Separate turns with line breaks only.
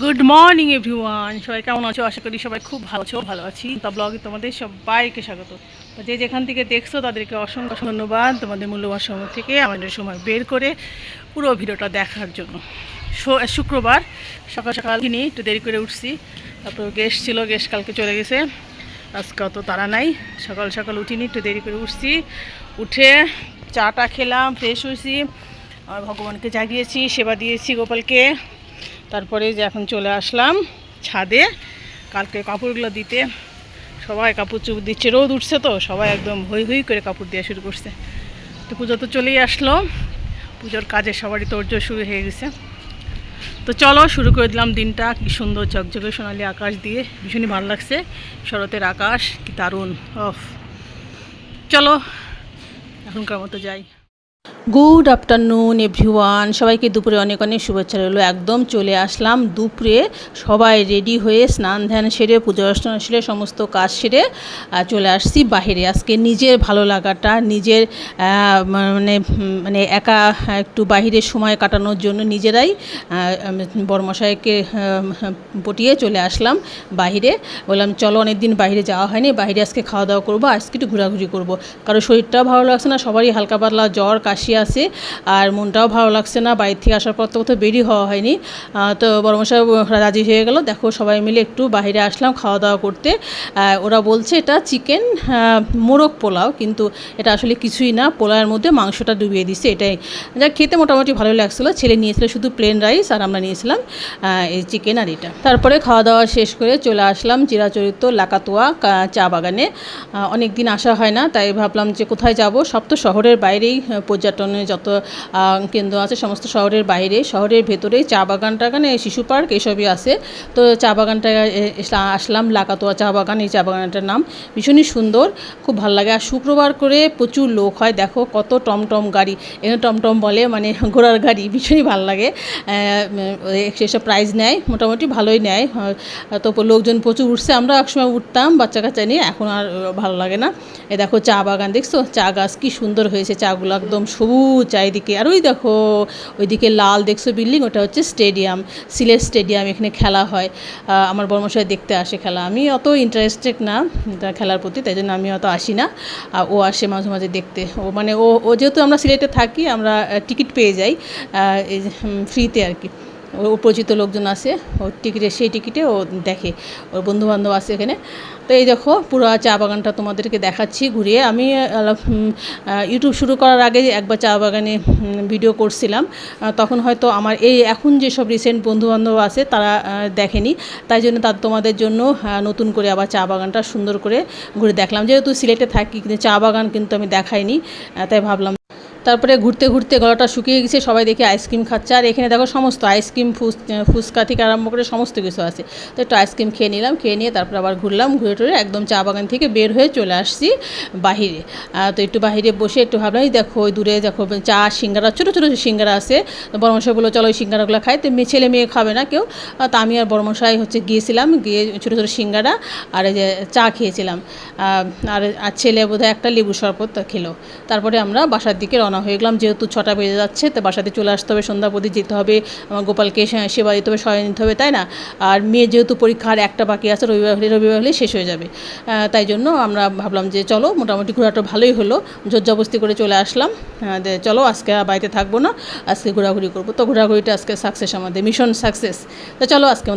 Good morning everyone সবাই কেমন আছো? আশা করি সবাই খুব ভালো আছো, ভালো আছি। তা ব্লগে তোমাদের সবাইকে স্বাগত। যে যেখান থেকে দেখছ, তাদেরকে অসংখ্য ধন্যবাদ তোমাদের মূল্যবান সময় থেকে আমাদের সময় বের করে পুরো ভিডিওটা দেখার জন্য। শুক্রবার, সকাল সকাল কিনি একটু দেরি করে উঠছি। তারপর গেস্ট ছিল গেস্ট কালকে চলে গেছে। আজকে অত তারা নাই। সকাল সকাল উঠিনি একটু দেরি করে উঠছি। উঠে চাটা খেলাম ফ্রেশ হয়েছি। আর ভগবানকে জাগিয়েছি, সেবা দিয়েছি গোপালকে। তারপরে যে এখন চলে আসলাম ছাদে। কালকে কাপড়গুলো দিতে সবাই কাপড় চুপ দিচ্ছে। রোদ উঠছে তো, সবাই একদম হই হই করে কাপড় দেওয়া শুরু করছে। তো পুজো তো চলেই আসলো। পুজোর কাজে সবারই তোড়জোড় শুরু হয়ে গেছে। তো চলো, শুরু করে দিলাম দিনটা। কি সুন্দর ঝকঝকে সোনালি আকাশ দিয়ে। ভীষণই ভালো লাগছে। শরতের আকাশ, কি দারুণ। অফ চলো, এখনকার মতো যাই। গুড আফটারনুন এভরিওয়ান সবাইকে দুপুরে অনেক অনেক শুভেচ্ছা রইল। একদম চলে আসলাম দুপুরে। সবাই রেডি হয়ে স্নান ধ্যান সেরে, পুজো অর্চনা সেরে, সমস্ত কাজ সেরে চলে আসছি বাহিরে। আজকে নিজের ভালো লাগাটা, নিজের মানে মানে একা একটু বাহিরে সময় কাটানোর জন্য নিজেরাই বর্মশাইকে পটিয়ে চলে আসলাম বাহিরে। বললাম, চলো অনেক দিন বাইরে যাওয়া হয়নি। বাইরে আজকে খাওয়া দাওয়া করব, আজকে একটু ঘোরাঘুরি করব। কারণ শরীরটাও ভালো লাগছে না, সবারই হালকা পাতলা জ্বর, কাশি আছে আর মনটাও ভালো লাগছে না। বাইরে থেকে আসার পর তো কোথাও বেরিয়ে হওয়া হয়নি। তো বর্মশাই রাজি হয়ে গেল। দেখো সবাই মিলে একটু বাইরে আসলাম খাওয়া দাওয়া করতে ওরা বলছে এটা চিকেন মোরগ পোলাও কিন্তু এটা আসলে কিছুই না। পোলাওয়ের মধ্যে মাংসটা ডুবিয়ে দিচ্ছে এটাই। যা খেতে মোটামুটি ভালো লাগছিল। ছেলে নিয়েছিল শুধু প্লেন রাইস আর আমরা নিয়েছিলাম এই চিকেন আর এটা। তারপরে খাওয়া দাওয়া শেষ করে চলে আসলাম চিরাচরিত লাকাতোয়া চা বাগানে। অনেক দিন আসা হয় না তাই ভাবলাম যে কোথায় যাব? সব তো শহরের বাইরেই আহ, পর্যটনে যত কেন্দ্র আছে সমস্ত শহরের বাইরে, শহরের ভেতরেই চা বাগান টাগানে শিশু পার্ক এসবই আছে। তো চা বাগানটা আসলাম, লাকাতোয়া চা বাগান, এই চা বাগানটার নাম ভীষণই সুন্দর, খুব ভালো লাগে। আর শুক্রবার করে প্রচুর লোক হয়, দেখো কত টমটম গাড়ি, এখানে টমটম বলে মানে ঘোড়ার গাড়ি, ভীষণই ভালো লাগে। সেসব প্রাইজ নেয়, মোটামুটি ভালোই নেয়। তো লোকজন প্রচুর উঠছে, আমরা একসময় উঠতাম বাচ্চা কাচ্চা নিয়ে, এখন আর ভালো লাগে না। এ, দেখো চা বাগান, দেখছ? চা গাছ কি সুন্দর হয়েছে, চাগুলো একদম সবুজ চারিদিকে। আর ওই দেখো, ওইদিকে লাল দেখছ বিল্ডিং ওটা হচ্ছে স্টেডিয়াম সিলেট স্টেডিয়াম এখানে খেলা হয়। আমার বর্মশাই দেখতে আসে খেলা। আমি অত ইন্টারেস্টেড না খেলার প্রতি, তাই জন্য আমি অত আসি না। আর ও আসে মাঝে মাঝে দেখতে। ও মানে ও ও যেহেতু আমরা সিলেটে থাকি, আমরা টিকিট পেয়ে যাই ফ্রিতে আর কি। ওর পরিচিত লোকজন আসে ওর টিকিটে, সেই টিকিটে ও দেখে, ওর বন্ধুবান্ধব আছে এখানে। তো এই দেখো, পুরো চা বাগানটা তোমাদেরকে দেখাচ্ছি, ঘুরিয়ে। আমি ইউটিউব শুরু করার আগে একবার চা বাগানে ভিডিও করছিলাম। তখন হয়তো আমার এই এখন যেসব রিসেন্ট বন্ধুবান্ধব আছে, তারা দেখেনি। তাই জন্য তার তোমাদের জন্য নতুন করে আবার চা বাগানটা সুন্দর করে ঘুরে দেখলাম। যেহেতু সিলেটে থাকি, কিন্তু চা বাগান কিন্তু আমি দেখাইনি তাই ভাবলাম তারপরে ঘুরতে ঘুরতে গলাটা শুকিয়ে গেছে, সবাই দেখে আইসক্রিম খাচ্ছে। আর এখানে দেখো সমস্ত আইসক্রিম, ফুস, ফুচকা থেকে আরম্ভ করে সমস্ত কিছু আছে। তো একটু আইসক্রিম খেয়ে নিলাম, খেয়ে নিয়ে তারপর আবার ঘুরলাম, ঘুরে টুরে একদম চা বাগান থেকে বের হয়ে চলে আসছি বাহিরে। তো একটু বাহিরে বসে একটু ভাবলাম দেখো ওই দূরে দেখো, চা, সিঙ্গারা, ছোটো ছোটো সিঙ্গারা আছে বড়মশাই বলল, চলো ওই সিঙ্গারাগুলো খাই। তো মেয়ে ছেলে মেয়ে খাবে না কেউ। তো আমি আর বড়মশাই হচ্ছে গিয়েছিলাম, গিয়ে ছোটো ছোটো সিঙ্গারা আর যে চা খেয়েছিলাম। আর আর ছেলে বোধহয় একটা লেবু শরবত খেলো। তারপরে আমরা বাসার দিকে রওনা হয়ে গেলাম। যেহেতু ছটা বেজে যাচ্ছে, তো বাসাতে চলে আসতে হবে সন্ধ্যা প্রতি যেতে হবে, আমার গোপালকে সেবা দিতে হবে, সহায় নিতে হবে, তাই না? আর মেয়ে যেহেতু পরীক্ষার একটা বাকি আছে, রবিবার হলে রবিবার হলে শেষ হয়ে যাবে। তাই জন্য আমরা ভাবলাম যে চলো, মোটামুটি ঘোরাটা ভালোই হলো। জোরজবস্তি করে চলে আসলাম। চলো, আজকে বাড়িতে থাকব না, আজকে ঘোরাঘুরি করব। তো ঘোরাঘুরিটা আজকে সাকসেস আমাদের মিশন সাকসেস তো চলো, আজকে